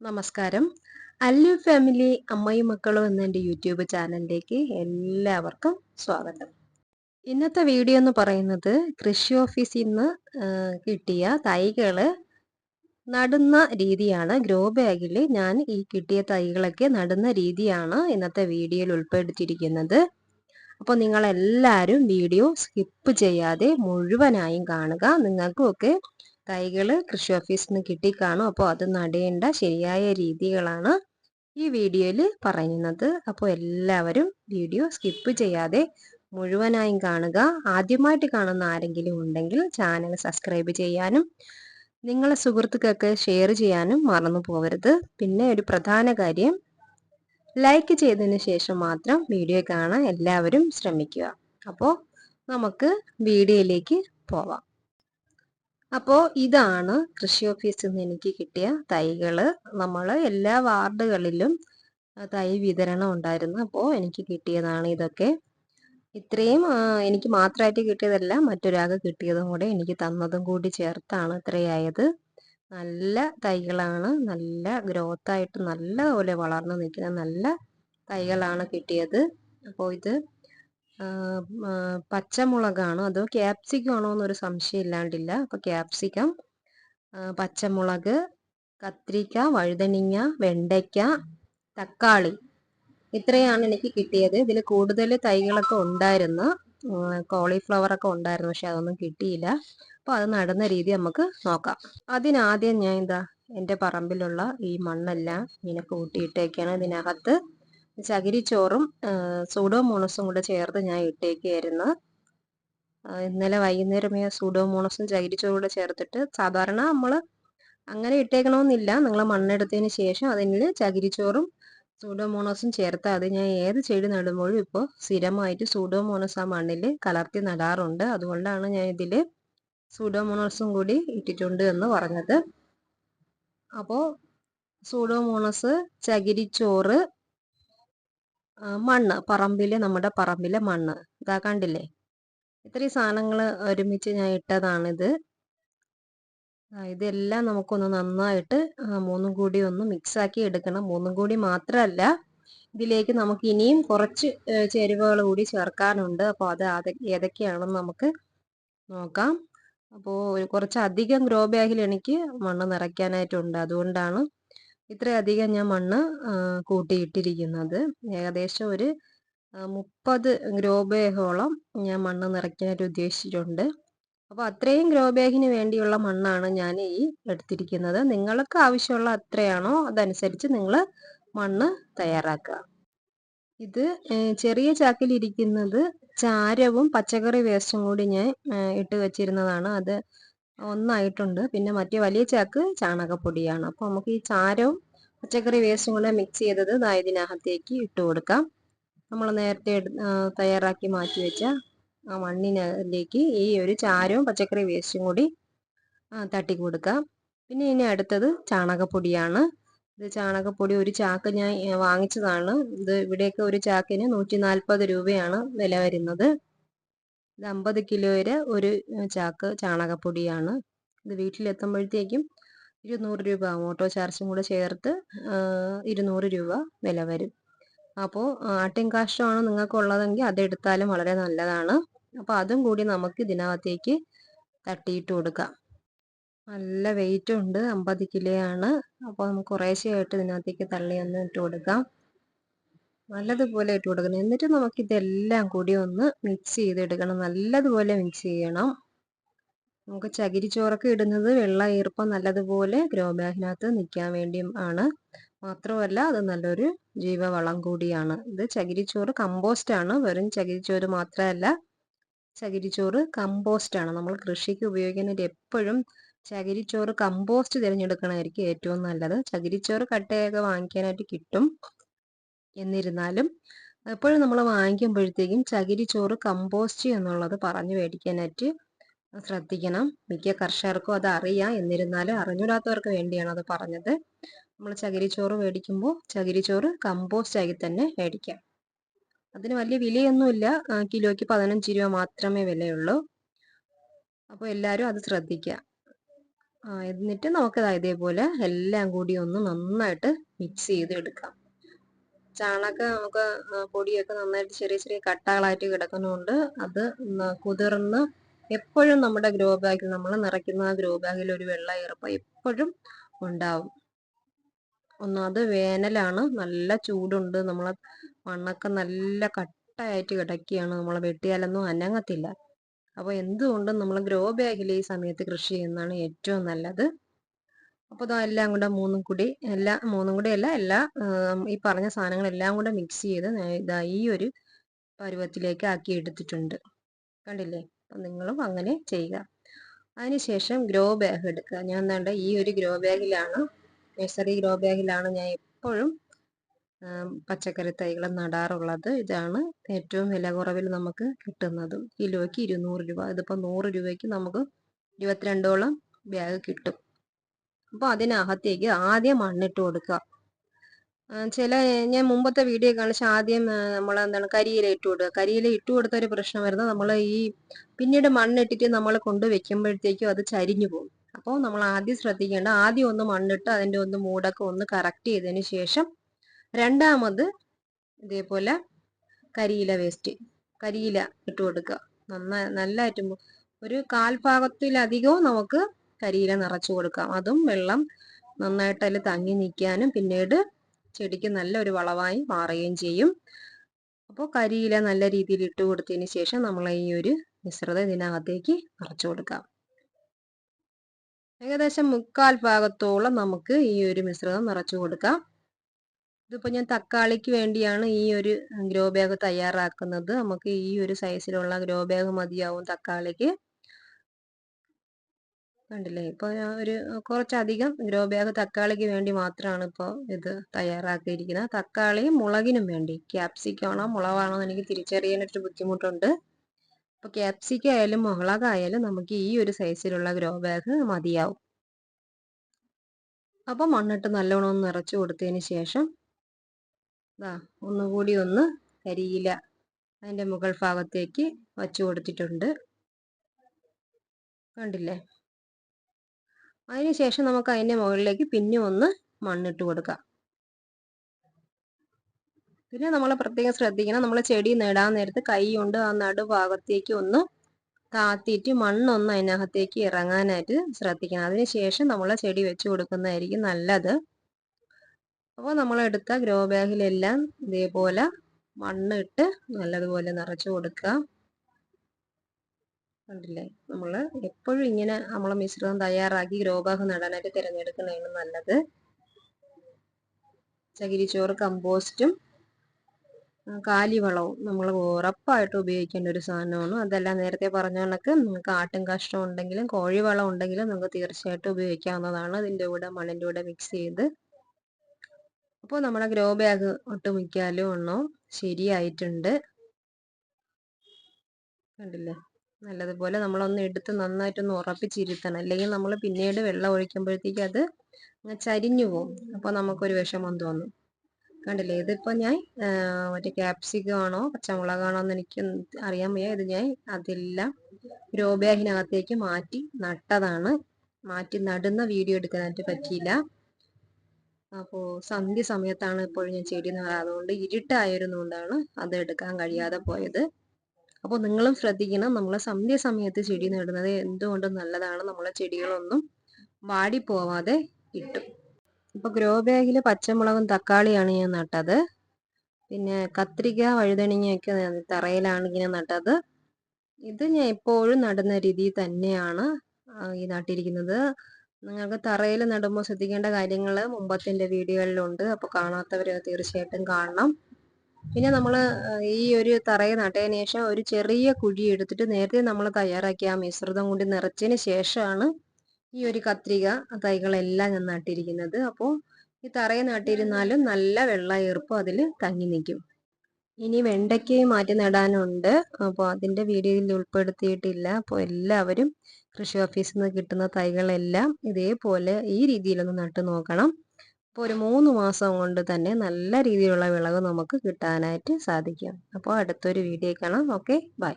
നമസ്കാരം. അല്ലു ഫാമിലി അമ്മയും മക്കളും എന്ന എന്റെ യൂട്യൂബ് ചാനലിലേക്ക് എല്ലാവർക്കും സ്വാഗതം. ഇന്നത്തെ വീഡിയോ എന്ന് പറയുന്നത് കൃഷി ഓഫീസിൽ നിന്ന് കിട്ടിയ തൈകൾ നടുന്ന രീതിയാണ്. ഗ്രോ ബാഗിൽ ഞാൻ ഈ കിട്ടിയ തൈകളൊക്കെ നടുന്ന രീതിയാണ് ഇന്നത്തെ വീഡിയോയിൽ ഉൾപ്പെടുത്തിയിരിക്കുന്നത്. അപ്പോൾ നിങ്ങളെല്ലാവരും വീഡിയോ സ്കിപ്പ് ചെയ്യാതെ മുഴുവനായും കാണുക. നിങ്ങൾക്കുമൊക്കെ തൈകൾ കൃഷി ഓഫീസിൽ നിന്ന് കിട്ടിക്കാണും അപ്പോൾ അത് നടേണ്ട ശരിയായ രീതികളാണ് ഈ വീഡിയോയിൽ പറയുന്നത്. അപ്പോൾ എല്ലാവരും വീഡിയോ സ്കിപ്പ് ചെയ്യാതെ മുഴുവനായും കാണുക. ആദ്യമായിട്ട് കാണുന്ന ആരെങ്കിലും ഉണ്ടെങ്കിൽ ചാനൽ സബ്സ്ക്രൈബ് ചെയ്യാനും നിങ്ങളെ സുഹൃത്തുക്കൾക്ക് ഷെയർ ചെയ്യാനും മറന്നു പോകരുത്. പിന്നെ ഒരു പ്രധാന കാര്യം ലൈക്ക് ചെയ്തതിന് ശേഷം മാത്രം വീഡിയോ കാണാൻ എല്ലാവരും ശ്രമിക്കുക. അപ്പോൾ നമുക്ക് വീഡിയോയിലേക്ക് പോവാം. അപ്പോൾ ഇതാണ് കൃഷി ഓഫീസിൽ നിന്ന് എനിക്ക് കിട്ടിയ തൈകൾ നമ്മൾ എല്ലാ വാർഡുകളിലും തൈ വിതരണം ഉണ്ടായിരുന്നു. അപ്പോ എനിക്ക് കിട്ടിയതാണ് ഇതൊക്കെ. ഇത്രയും എനിക്ക് മാത്രമായിട്ട് കിട്ടിയതല്ല മറ്റൊരാൾക്ക് കിട്ടിയതും കൂടെ എനിക്ക് തന്നതും കൂടി ചേർത്താണ് ഇത്രയായത്. നല്ല തൈകളാണ്. നല്ല ഗ്രോത്ത് ആയിട്ട് നല്ല പോലെ വളർന്നു നിൽക്കുന്ന നല്ല തൈകളാണ് കിട്ടിയത്. അപ്പോൾ ഇത് പച്ചമുളകാണ്? അതോ ക്യാപ്സിക്കം ആണോ എന്നൊരു സംശയം ഇല്ലാണ്ടില്ല. അപ്പൊ ക്യാപ്സിക്കം പച്ചമുളക് കത്രിക്ക വഴുതണിങ്ങ വെണ്ടയ്ക്ക തക്കാളി ഇത്രയാണ് എനിക്ക് കിട്ടിയത്. ഇതിൽ കൂടുതൽ തൈകളൊക്കെ ഉണ്ടായിരുന്നു. കോളിഫ്ലവർ ഒക്കെ ഉണ്ടായിരുന്നു പക്ഷെ അതൊന്നും കിട്ടിയില്ല. അപ്പോൾ അത് നടുന്ന രീതി നമുക്ക് നോക്കാം. അതിനാദ്യം ഞാൻ എന്താ എന്റെ പറമ്പിലുള്ള ഈ മണ്ണെല്ലാം ഇങ്ങനെ കൂട്ടിയിട്ടേക്കാണ് ഇതിനകത്ത്. ചകിരിച്ചോറും സൂഡോമോണസും കൂടെ ചേർത്ത് ഞാൻ ഇട്ടേക്കായിരുന്നു ഇന്നലെ വൈകുന്നേരമേ സൂഡോമോണസും ചകിരിച്ചോറും കൂടെ ചേർത്തിട്ട് സാധാരണ നമ്മൾ അങ്ങനെ ഇട്ടേക്കണമെന്നില്ല നിങ്ങൾ മണ്ണെടുത്തതിന് ശേഷം അതിൽ ചകിരിച്ചോറും സൂഡോമോണസും ചേർത്ത് അത് ഞാൻ ഏത് ചെടി നടുമ്പോഴും ഇപ്പോൾ സ്ഥിരമായിട്ട് സൂഡോമോണസ് ആ മണ്ണിൽ കലർത്തി നടാറുണ്ട്. അതുകൊണ്ടാണ് ഞാൻ ഇതിൽ സൂഡോമോണസും കൂടി ഇട്ടിട്ടുണ്ട് എന്ന് പറഞ്ഞത്. അപ്പോൾ സൂഡോമോണസ് ചകിരിച്ചോറ് മണ്ണ്. പറമ്പിൽ നമ്മുടെ പറമ്പിലെ മണ്ണ്. ഇതാ കണ്ടില്ലേ? ഇത്രയും സാധനങ്ങൾ ഒരുമിച്ച് ഞാൻ ഇട്ടതാണിത്. ഇതെല്ലാം നമുക്കൊന്ന് നന്നായിട്ട് മൂന്നും കൂടി ഒന്ന് മിക്സാക്കി എടുക്കണം. മൂന്നും കൂടി മാത്രമല്ല ഇതിലേക്ക് നമുക്ക് ഇനിയും കുറച്ച് ചേരുവകൾ കൂടി ചേർക്കാനുണ്ട്. അപ്പോൾ അത് ഏതൊക്കെയാണെന്ന് നമുക്ക് നോക്കാം. അപ്പോൾ കുറച്ച് അധികം ഗ്രോ ബാഗിൽ എനിക്ക് മണ്ണ് നിറയ്ക്കാനായിട്ടുണ്ട്. അതുകൊണ്ടാണ് ഇത്രയധികം ഞാൻ മണ്ണ് കൂട്ടിയിട്ടിരിക്കുന്നത്. ഏകദേശം ഒരു മുപ്പത് ഗ്രോബേഹോളം ഞാൻ മണ്ണ് നിറയ്ക്കാനായിട്ട് ഉദ്ദേശിച്ചിട്ടുണ്ട്. അപ്പോൾ അത്രയും ഗ്രോ ബാഗിന് വേണ്ടിയുള്ള മണ്ണാണ് ഞാൻ ഈ എടുത്തിരിക്കുന്നത്. നിങ്ങൾക്ക് ആവശ്യമുള്ള അത്രയാണോ അതനുസരിച്ച് നിങ്ങൾ മണ്ണ് തയ്യാറാക്കുക. ഇത് ചെറിയ ചാക്കിൽ ഇരിക്കുന്നത് ചാരവും പച്ചക്കറി വേസ്റ്റും കൂടി ഞാൻ ഇട്ട് വെച്ചിരുന്നതാണ്. അത് ഒന്നായിട്ടുണ്ട്. പിന്നെ മറ്റേ വലിയ ചാക്ക് ചാണകപ്പൊടിയാണ്. അപ്പോൾ നമുക്ക് ഈ ചാരവും പച്ചക്കറി വേസ്റ്റും കൂടെ മിക്സ് ചെയ്തത് ഇതിനകത്തേക്ക് ഇട്ട് കൊടുക്കാം. നമ്മൾ നേരത്തെ തയ്യാറാക്കി മാറ്റി വെച്ച ആ മണ്ണിനകത്തേക്ക് ഈ ഒരു ചാരവും പച്ചക്കറി വേസ്റ്റും കൂടി തട്ടി കൊടുക്കാം. പിന്നെ ഇനി അടുത്തത് ചാണകപ്പൊടിയാണ്. ഇത് ചാണകപ്പൊടി ഒരു ചാക്ക് ഞാൻ വാങ്ങിച്ചതാണ്. ഇത് ഇവിടെയൊക്കെ ഒരു ചാക്കിന് നൂറ്റി നാൽപ്പത് രൂപയാണ് വില വരുന്നത്. ഇത് അമ്പത് കിലോയുടെ ഒരു ചാക്ക് ചാണകപ്പൊടിയാണ്. ഇത് വീട്ടിലെത്തുമ്പോഴത്തേക്കും ഇരുന്നൂറ് രൂപ ഓട്ടോ ചാർജും കൂടെ ചേർത്ത് ഇരുന്നൂറ് രൂപ വില വരും. അപ്പോൾ ആട്ടിൻ കാഷ്ടമാണ് നിങ്ങൾക്കുള്ളതെങ്കിൽ അതെടുത്താലും വളരെ നല്ലതാണ്. അപ്പോൾ അതും കൂടി നമുക്ക് ഇതിനകത്തേക്ക് തട്ടിയിട്ട് കൊടുക്കാം. നല്ല വെയിറ്റ് ഉണ്ട് അമ്പത് കിലോയാണ് അപ്പോൾ നമുക്ക് കുറേശ്ശെയായിട്ട് ഇതിനകത്തേക്ക് തള്ളി ഒന്ന് ഇട്ട് കൊടുക്കാം. നല്ലതുപോലെ ഇട്ട് കൊടുക്കണം. എന്നിട്ട് നമുക്ക് ഇതെല്ലാം കൂടി ഒന്ന് മിക്സ് ചെയ്തെടുക്കണം. നല്ലതുപോലെ മിക്സ് ചെയ്യണം. നമുക്ക് ചകിരിച്ചോറൊക്കെ ഇടുന്നത് വെള്ള ഈർപ്പം നല്ലതുപോലെ ഗ്രോ ബാഗിനകത്ത് നിൽക്കാൻ വേണ്ടിയും ആണ്. മാത്രമല്ല അത് നല്ലൊരു ജീവവളം കൂടിയാണ്. ഇത് ചകിരിച്ചോറ് കമ്പോസ്റ്റ് ആണ്. വെറും ചകിരിച്ചോറ് മാത്രമല്ല ചകിരിച്ചോറ് കമ്പോസ്റ്റ് ആണ്. നമ്മൾ കൃഷിക്ക് ഉപയോഗിക്കുന്നത് എപ്പോഴും ചകിരിച്ചോറ് കമ്പോസ്റ്റ് തിരഞ്ഞെടുക്കണമായിരിക്കും ഏറ്റവും നല്ലത്. ചകിരിച്ചോറ് കട്ടയൊക്കെ വാങ്ങിക്കാനായിട്ട് കിട്ടും. എന്നിരുന്നാലും എപ്പോഴും നമ്മൾ വാങ്ങിക്കുമ്പോഴത്തേക്കും ചോറ് കമ്പോസ്റ്റ് എന്നുള്ളത് പറഞ്ഞു മേടിക്കാനായിട്ട് ശ്രദ്ധിക്കണം. മിക്ക കർഷകർക്കും അത് അറിയാം. എന്നിരുന്നാലും അറിഞ്ഞൂടാത്തവർക്ക് വേണ്ടിയാണ് അത് പറഞ്ഞത്. നമ്മൾ ചകിരിച്ചോറ് മേടിക്കുമ്പോൾ ചകിരിച്ചോറ് കമ്പോസ്റ്റ് ആയി തന്നെ മേടിക്കാം. അതിന് വലിയ വിലയൊന്നുമില്ല. കിലോയ്ക്ക് പതിനഞ്ച് രൂപ മാത്രമേ വിലയുള്ളൂ. അപ്പോൾ എല്ലാവരും അത് ശ്രദ്ധിക്കുക. എന്നിട്ട് നമുക്ക് ഇതേപോലെ എല്ലാം കൂടി ഒന്ന് നന്നായിട്ട് മിക്സ് ചെയ്ത് എടുക്കാം ചാണക നമുക്ക് പൊടിയൊക്കെ നന്നായിട്ട് ചെറിയ ചെറിയ കട്ടകളായിട്ട് കിടക്കുന്നുണ്ട് അത് കുതിർന്ന് എപ്പോഴും നമ്മുടെ ഗ്രോ ബാഗിൽ നമ്മൾ നിറയ്ക്കുന്ന ഗ്രോ ബാഗിൽ ഒരു വെള്ള ഈർപ്പം എപ്പോഴും ഉണ്ടാവും. ഒന്നാമത് വേനലാണ് നല്ല ചൂടുണ്ട് നമ്മൾ മണ്ണൊക്കെ നല്ല കട്ടയായിട്ട് കിടക്കുകയാണ് നമ്മൾ വെട്ടിയാലൊന്നും അനങ്ങത്തില്ല. അപ്പോൾ എന്തുകൊണ്ടും നമ്മൾ ഗ്രോ ബാഗിൽ ഈ സമയത്ത് കൃഷി ചെയ്യുന്നതാണ് ഏറ്റവും നല്ലത്. അപ്പോൾ ഇതാ എല്ലാം കൂടെ മൂന്നും കൂടി എല്ലാ മൂന്നും കൂടി അല്ല എല്ലാ ഈ പറഞ്ഞ സാധനങ്ങളെല്ലാം കൂടെ മിക്സ് ചെയ്ത് ഇതാ ഈ ഒരു പരുവത്തിലേക്ക് ആക്കി എടുത്തിട്ടുണ്ട്. കണ്ടില്ലേ? അപ്പം നിങ്ങളും അങ്ങനെ ചെയ്യുക. അതിനുശേഷം ഗ്രോ ബാഗ് എടുക്കുക. ഞാൻ എന്താണ്ട് ഈ ഒരു ഗ്രോ ബാഗിലാണ് നഴ്സറി ഗ്രോ ബാഗിലാണ് ഞാൻ എപ്പോഴും പച്ചക്കറി തൈകൾ നടാറുള്ളത്. ഇതാണ് ഏറ്റവും വില കുറവിൽ നമുക്ക് കിട്ടുന്നത്. കിലോയ്ക്ക് ഇരുന്നൂറ് രൂപ. ഇതിപ്പോൾ നൂറ് രൂപയ്ക്ക് നമുക്ക് ഇരുപത്തിരണ്ടോളം ബാഗ് കിട്ടും. അപ്പോൾ അതിനകത്തേക്ക് ആദ്യം മണ്ണിട്ട് കൊടുക്കുക. ചില ഞാൻ മുമ്പത്തെ വീഡിയോ കാണിച്ച ആദ്യം നമ്മൾ എന്താണ് കരിയില ഇട്ട് കൊടുക്കുക. കരിയില ഇട്ട് കൊടുത്ത ഒരു പ്രശ്നം വരുന്നത് നമ്മൾ ഈ പിന്നീട് മണ്ണിട്ടിട്ട് നമ്മൾ കൊണ്ട് വെക്കുമ്പോഴത്തേക്കും അത് ചരിഞ്ഞു പോകും. അപ്പോൾ നമ്മൾ ആദ്യം ശ്രദ്ധിക്കേണ്ട ആദ്യം ഒന്ന് മണ്ണിട്ട് അതിന്റെ ഒന്ന് മൂടൊക്കെ ഒന്ന് കറക്റ്റ് ചെയ്തതിന് ശേഷം രണ്ടാമത് ഇതേപോലെ കരിയില വേസ്റ്റ് കരിയില ഇട്ട് കൊടുക്കുക. നന്നായി നല്ലതായിട്ട് ഒരു കാൽഭാഗത്തിലധികവും നമുക്ക് കരിയില നിറച്ചു കൊടുക്കാം. അതും വെള്ളം നന്നായിട്ട് അതിൽ തങ്ങി നിൽക്കാനും പിന്നീട് ചെടിക്ക് നല്ലൊരു വളമായി മാറുകയും ചെയ്യും. അപ്പോൾ കരിയില നല്ല രീതിയിൽ ഇട്ട് കൊടുത്തതിന് ശേഷം നമ്മൾ ഈ ഒരു മിശ്രിതം ഇതിനകത്തേക്ക് നിറച്ചു കൊടുക്കാം. ഏകദേശം മുക്കാൽ ഭാഗത്തോളം നമുക്ക് ഈ ഒരു മിശ്രിതം നിറച്ചു കൊടുക്കാം. ഇതിപ്പോൾ ഞാൻ തക്കാളിക്ക് വേണ്ടിയാണ് ഈ ഒരു ഗ്രോ ബാഗ് തയ്യാറാക്കുന്നത്. നമുക്ക് ഈ ഒരു സൈസിലുള്ള ഗ്രോ ബാഗ് മതിയാവും തക്കാളിക്ക്. കണ്ടില്ലേ ഇപ്പോൾ ഒരു കുറച്ചധികം ഗ്രോ ബാഗ് തക്കാളിക്ക് വേണ്ടി മാത്രമാണ് ഇപ്പോൾ ഇത് തയ്യാറാക്കിയിരിക്കുന്നത്. തക്കാളിയും മുളകിനും വേണ്ടി. ക്യാപ്സിക്കാണോ മുളകാണോ എന്ന് എനിക്ക് തിരിച്ചറിയാനൊരു ബുദ്ധിമുട്ടുണ്ട്. അപ്പോൾ ക്യാപ്സിക്ക ആയാലും മുളകായാലും നമുക്ക് ഈ ഒരു സൈസിലുള്ള ഗ്രോ ബാഗ് മതിയാവും. അപ്പോൾ മണ്ണിട്ട് നല്ലോണം ഒന്ന് നിറച്ചു കൊടുത്തതിന് ശേഷം ഇതാ ഒന്നുകൂടി ഒന്ന് കരിയില അതിന്റെ മുകൾ ഭാഗത്തേക്ക് വച്ചു കൊടുത്തിട്ടുണ്ട്. കണ്ടില്ലേ? അതിനുശേഷം നമുക്ക് അതിന്റെ മുകളിലേക്ക് പിന്നെ ഒന്ന് മണ്ണിട്ട് കൊടുക്കാം. പിന്നെ നമ്മൾ പ്രത്യേകം ശ്രദ്ധിക്കണം. നമ്മൾ ചെടി നേടാൻ നേരത്ത് കൈ കൊണ്ട് ആ നടുഭാഗത്തേക്ക് ഒന്ന് താത്തിയിട്ട് മണ്ണൊന്ന് അതിനകത്തേക്ക് ഇറങ്ങാനായിട്ട് ശ്രദ്ധിക്കണം. അതിനുശേഷം നമ്മൾ ചെടി വെച്ച് കൊടുക്കുന്നതായിരിക്കും നല്ലത്. അപ്പോൾ നമ്മളെടുത്ത ഗ്രോ ബാഗിലെല്ലാം ഇതേപോലെ മണ്ണിട്ട് നല്ലതുപോലെ നിറച്ചു കൊടുക്കുക. കണ്ടില്ലേ? നമ്മൾ എപ്പോഴും ഇങ്ങനെ നമ്മൾ മിശ്രിതം തയ്യാറാക്കി ഗ്രോ ബാഗ് നടാനായിട്ട് തിരഞ്ഞെടുക്കുന്നതാണ് നല്ലത്. ചകിരിച്ചോറ് കമ്പോസ്റ്റും കാലിവളവും നമ്മൾ ഉറപ്പായിട്ട് ഉപയോഗിക്കേണ്ട ഒരു സാധനമാണ്. അതെല്ലാം നേരത്തെ പറഞ്ഞ കണക്ക് നിങ്ങൾക്ക് ആട്ടും കഷ്ടം ഉണ്ടെങ്കിലും കോഴിവളം ഉണ്ടെങ്കിലും നമുക്ക് തീർച്ചയായിട്ടും ഉപയോഗിക്കാവുന്നതാണ്. അതിന്റെ കൂടെ മണ്ണിന്റെ കൂടെ മിക്സ് ചെയ്ത്. അപ്പോൾ നമ്മുടെ ഗ്രോ ബാഗ് ഒട്ടുമിക്കാലും ഒന്നോ ശരിയായിട്ടുണ്ട്. കണ്ടില്ലേ? നല്ലതുപോലെ നമ്മളൊന്ന് എടുത്ത് നന്നായിട്ടൊന്ന് ഉറപ്പിച്ചിരുത്തണം. അല്ലെങ്കിൽ നമ്മൾ പിന്നീട് വെള്ളം ഒഴിക്കുമ്പോഴത്തേക്ക് അത് ചരിഞ്ഞു പോകും. അപ്പോൾ നമുക്കൊരു വിഷമം തോന്നും. കണ്ടില്ലേ? ഇതിപ്പോൾ ഞാൻ മറ്റേ ക്യാപ്സിക്കം ആണോ പച്ചമുളകാണോ എന്ന് എനിക്ക് അറിയാൻ വയ്യ. ഇത് ഞാൻ അതെല്ലാം ഗ്രോ ബാഗിനകത്തേക്ക് മാറ്റി നട്ടതാണ്. മാറ്റി നടുന്ന വീഡിയോ എടുക്കാനായിട്ട് പറ്റിയില്ല. അപ്പോൾ സന്ധ്യ സമയത്താണ് ഇപ്പോഴും ഞാൻ ചെടി നടാറ് അതുകൊണ്ട് ഇരുട്ടായിരുന്നുകൊണ്ടാണ് അത് എടുക്കാൻ കഴിയാതെ പോയത്. അപ്പോൾ നിങ്ങളും ശ്രദ്ധിക്കണം. നമ്മൾ സന്ധ്യ സമയത്ത് ചെടി നേടുന്നത് എന്തുകൊണ്ടും നല്ലതാണ്? നമ്മളെ ചെടികളൊന്നും വാടിപ്പോവാതെ കിട്ടും ഇപ്പൊ ഗ്രോ ബാഗിൽ പച്ചമുളകും തക്കാളിയാണ് ഞാൻ നട്ടത്. പിന്നെ കത്രിക വഴുതണിങ്ങയൊക്കെ തറയിലാണ് ഇങ്ങനെ നട്ടത്. ഇത് ഞാൻ എപ്പോഴും നടുന്ന രീതി തന്നെയാണ് ഈ നട്ടിരിക്കുന്നത്. നിങ്ങൾക്ക് തറയിൽ നടുമ്പോൾ ശ്രദ്ധിക്കേണ്ട കാര്യങ്ങൾ മുമ്പത്തെ വീഡിയോകളിലുണ്ട്. അപ്പോൾ കാണാത്തവർ തീർച്ചയായിട്ടും കാണണം. പിന്നെ നമ്മൾ ഈ ഒരു തറയിൽ നട്ടതിന് ശേഷം ഒരു ചെറിയ കുഴി എടുത്തിട്ട് നേരത്തെ നമ്മൾ തയ്യാറാക്കിയ ആ മിശ്രിതം കൊണ്ട് നിറച്ചതിന് ശേഷമാണ് ഈ ഒരു കത്രിക തൈകളെല്ലാം ഞാൻ നട്ടിരിക്കുന്നത്. അപ്പോൾ ഈ തറയിൽ നട്ടിരുന്നാലും നല്ല വെള്ള ഈർപ്പം അതിൽ തങ്ങി നിൽക്കും ഇനി വെണ്ടയ്ക്കയും മാറ്റി നടാനുണ്ട്. അപ്പോൾ അതിന്റെ വീഡിയോയിൽ ഉൾപ്പെടുത്തിയിട്ടില്ല. അപ്പോൾ എല്ലാവരും കൃഷി ഓഫീസിൽ നിന്ന് കിട്ടുന്ന തൈകളെല്ലാം ഇതേപോലെ ഈ രീതിയിലൊന്ന് നട്ടു നോക്കണം. അപ്പോൾ ഒരു മൂന്ന് മാസം കൊണ്ട് തന്നെ നല്ല രീതിയിലുള്ള വിളവ് നമുക്ക് കിട്ടാനായിട്ട് സാധിക്കും. അപ്പോൾ അടുത്തൊരു വീഡിയോ കാണാം. Okay bye.